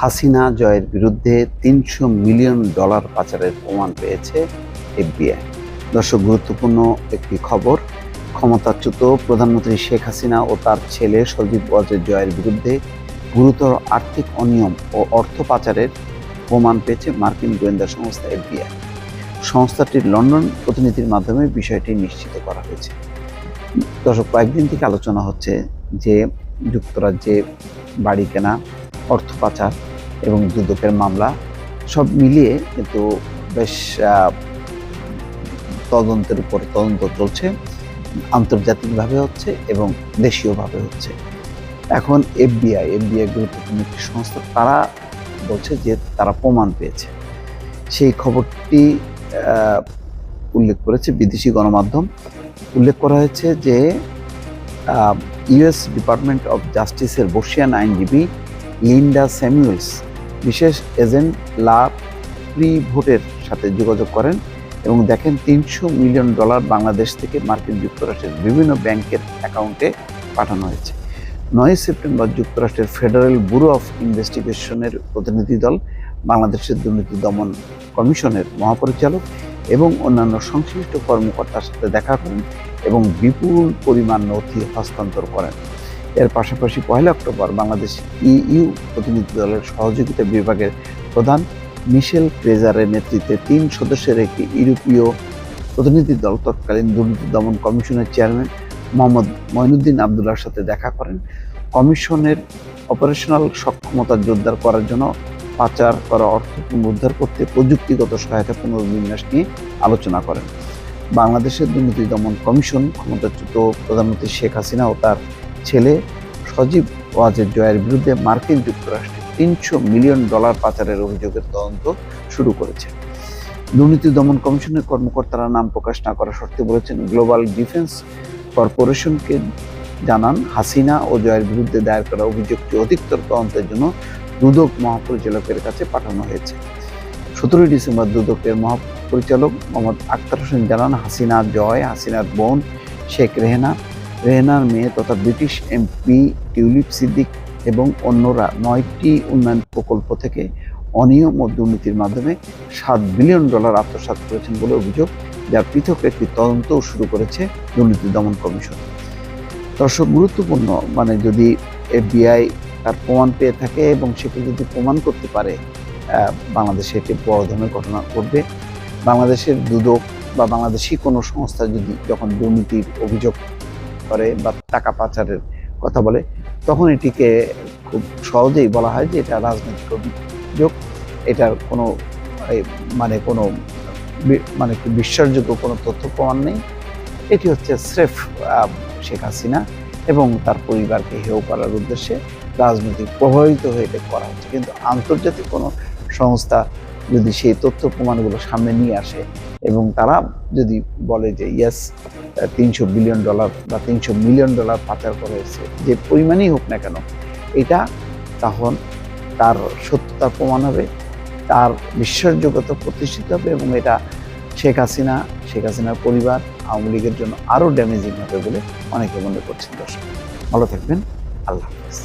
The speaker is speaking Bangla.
হাসিনা জয়ের বিরুদ্ধে তিনশো মিলিয়ন ডলার পাচারের প্রমাণ পেয়েছে এফবিআই। দর্শক, গুরুত্বপূর্ণ একটি খবর, ক্ষমতাচ্যুত প্রধানমন্ত্রী শেখ হাসিনা ও তার ছেলে সজীব ওয়াজের জয়ের বিরুদ্ধে গুরুতর আর্থিক অনিয়ম ও অর্থ পাচারের প্রমাণ পেয়েছে মার্কিন গোয়েন্দা সংস্থা এফবিআই। সংস্থাটির লন্ডন প্রতিনিধির মাধ্যমে বিষয়টি নিশ্চিত করা হয়েছে। দর্শক, কয়েকদিন থেকে আলোচনা হচ্ছে যে যুক্তরাজ্যে বাড়ি কেনা অর্থ পাচার এবং দুদকের মামলা সব মিলিয়ে কিন্তু বেশ তদন্তের উপর তদন্ত চলছে, আন্তর্জাতিকভাবে হচ্ছে এবং দেশীয়ভাবে হচ্ছে। এখন এফবিআই এফবিআই গুরুত্বপূর্ণ একটি সংস্থা, তারা বলছে যে তারা প্রমাণ পেয়েছে। সেই খবরটি উল্লেখ করেছে বিদেশি গণমাধ্যম। উল্লেখ করা হয়েছে যে ইউএস ডিপার্টমেন্ট অফ জাস্টিসের বর্ষিয়ান আইনজীবী লিন্ডা স্যামুয়েলস, বিশেষ এজেন্ট লা প্রি ভোটের সাথে যোগাযোগ করেন এবং দেখেন তিনশো মিলিয়ন ডলার বাংলাদেশ থেকে মার্কিন যুক্তরাষ্ট্রের বিভিন্ন ব্যাংকের অ্যাকাউন্টে পাঠানো হয়েছে। নয় সেপ্টেম্বর যুক্তরাষ্ট্রের ফেডারেল ব্যুরো অফ ইনভেস্টিগেশনের প্রতিনিধি দল, বাংলাদেশের দুর্নীতি দমন কমিশনের মহাপরিচালক এবং অন্যান্য সংশ্লিষ্ট কর্মকর্তার সাথে দেখা করেন এবং বিপুল পরিমাণ নথি হস্তান্তর করেন। এর পাশাপাশি পয়লা অক্টোবর বাংলাদেশ ইইউ প্রতিনিধি দলের সহযোগিতা বিভাগের প্রধান মিশেল ক্রেজারের নেতৃত্বে তিন সদস্যের একটি ইউরোপীয় প্রতিনিধি দল তৎকালীন দুর্নীতি দমন কমিশনের চেয়ারম্যান মোহাম্মদ মঈনুদ্দিন আবদুল্লার সাথে দেখা করেন। কমিশনের অপারেশনাল সক্ষমতা জোরদার করার জন্য পাচার করা অর্থ পুনরুদ্ধার করতে প্রযুক্তিগত সহায়তা পুনর্বিন্যাস নিয়ে আলোচনা করেন। বাংলাদেশের দুর্নীতি দমন কমিশন ক্ষমতাচ্যুত প্রধানমন্ত্রী শেখ হাসিনা ও তার ছেলে সজীব ওয়াজের জয়ের বিরুদ্ধে মার্কিন যুক্তরাষ্ট্রে তিনশো মিলিয়ন ডলার পাচারের অভিযোগের তদন্ত শুরু করেছে। দুর্নীতি দমন কমিশনের কর্মকর্তারা নাম প্রকাশ না করা শর্তে বলেছেন গ্লোবাল ডিফেন্স কর্পোরেশনকে জানান হাসিনা ও জয়ের বিরুদ্ধে দায়ের করা অভিযোগটি অধিকতর তদন্তের জন্য দুদক মহাপরিচালকের কাছে পাঠানো হয়েছে। সতেরোই ডিসেম্বর দুদকের মহাপরিচালক মোহাম্মদ আক্তার হোসেন জানান, হাসিনা জয়, হাসিনার বোন শেখ রেহেনা রেহেনার মেয়ে তথা ব্রিটিশ এমপি টিউলিপ সিদ্দিক এবং অন্যরা নয়টি উন্নয়ন প্রকল্প থেকে অনিয়ম ও দুর্নীতির মাধ্যমে সাত বিলিয়ন ডলার আত্মসাৎ করেছেন বলে অভিযোগ যার পৃথক একটি তদন্তও শুরু করেছে দুর্নীতি দমন কমিশন। দর্শক, গুরুত্বপূর্ণ মানে যদি এফবিআই তার প্রমাণ পেয়ে থাকে এবং সেটি যদি প্রমাণ করতে পারে বাংলাদেশে একটি বড় ধরনের ঘটনা ঘটবে। বাংলাদেশের দুদক বা বাংলাদেশি কোনো সংস্থা যদি যখন দুর্নীতির অভিযোগ করে বা টাকা পাচারের কথা বলে, তখন এটিকে খুব সহজেই বলা হয় যে এটা রাজনৈতিক অভিযোগ। এটার কোনো মানে কোনো মানে বিশ্বাসযোগ্য কোনো তথ্য প্রমাণ নেই। এটি হচ্ছে স্রেফ শেখ হাসিনা এবং তার পরিবারকে হেয় করার উদ্দেশ্যে রাজনৈতিক প্রভাবিত হয়ে এটা করা হচ্ছে। কিন্তু আন্তর্জাতিক কোনো সংস্থা যদি সেই তথ্য প্রমাণগুলো সামনে নিয়ে আসে এবং তারা যদি বলে যে ইয়াস তিনশো বিলিয়ন ডলার বা তিনশো মিলিয়ন ডলার পাচার করা হয়েছে, যে পরিমাণই হোক না কেন, এটা তখন তার সত্যতা প্রমাণ হবে, তার বিশ্বাসযোগ্যতা প্রতিষ্ঠিত হবে এবং এটা শেখ হাসিনা, শেখ হাসিনার পরিবার আওয়ামী লীগের জন্য আরও ড্যামেজিং হবে বলে অনেকে মনে করছেন দর্শক। ভালো থাকবেন, আল্লাহ হাফিজ।